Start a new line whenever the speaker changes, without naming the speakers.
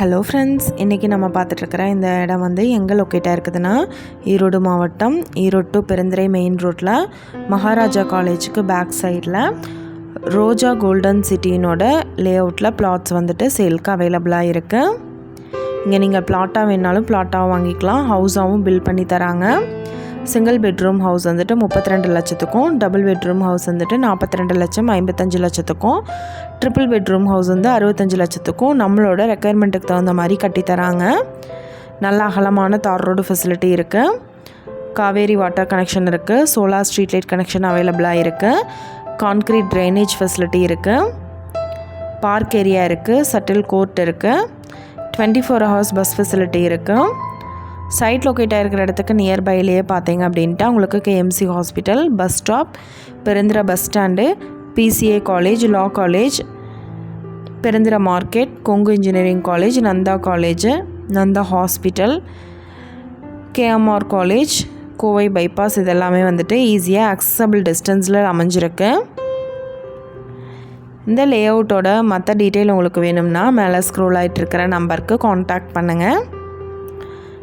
Hello friends இன்றைக்கி நம்ம பார்த்துட்ருக்கிற இந்த இடம் வந்து எங்கே லொக்கேட்டாக இருக்குதுன்னா ஈரோடு மாவட்டம் ஈரோடு டு பெருந்துறை மெயின் ரோட்டில் மகாராஜா காலேஜுக்கு பேக் சைடில் ரோஜா கோல்டன் சிட்டினோட லே அவுட்டில் பிளாட்ஸ் வந்துட்டு சேல்க்கு அவைலபிளாக இருக்குது இங்கே நீங்கள் பிளாட்டாக வேணாலும் பிளாட்டாகவும் வாங்கிக்கலாம். ஹவுஸாகவும் பில் பண்ணி தராங்க. சிங்கிள் பெட்ரூம் ஹவுஸ் வந்துட்டு முப்பத்தி ரெண்டு லட்சத்துக்கும் டபுள் பெட்ரூம் ஹவுஸ் வந்துட்டு நாற்பத்தி ரெண்டு லட்சம் ஐம்பத்தஞ்சு லட்சத்துக்கும் ட்ரிபிள் பெட்ரூம் ஹவுஸ் வந்து அறுபத்தஞ்சு லட்சத்துக்கும் நம்மளோட ரெக்குயர்மெண்ட்டுக்கு தகுந்த மாதிரி கட்டித்தராங்க நல்ல அகலமான தார் ரோடு ஃபெசிலிட்டி இருக்குது காவேரி வாட்டர் கனெக்ஷன் இருக்குது சோலார் ஸ்ட்ரீட் லைட் கனெக்ஷன் அவைலபிளாக இருக்குது கான்க்ரீட் ட்ரைனேஜ் ஃபெசிலிட்டி இருக்குது பார்க் ஏரியா இருக்குது சட்டில் கோர்ட் இருக்குது twenty four hours bus facility இருக்குது சைட் லொக்கேட் ஆகிருக்கிற இடத்துக்கு நியர்பைலேயே பார்த்தீங்க அப்படின்ட்டு உங்களுக்கு KMC hospital bus stop Perundurai bus stand BCA college law college Perundurai market Kongu engineering college Nandha college Nandha hospital KMR college Kovai bypass இதெல்லாமே வந்துட்டு ஈஸியாக அக்சசபிள் டிஸ்டன்ஸில் அமைஞ்சிருக்கு. இந்த லே அவுட்டோட மற்ற டீட்டெயில் உங்களுக்கு வேணும்னா மேலே ஸ்க்ரோல் ஆகிட்டு இருக்கிற நம்பருக்கு காண்டாக்ட் பண்ணுங்கள்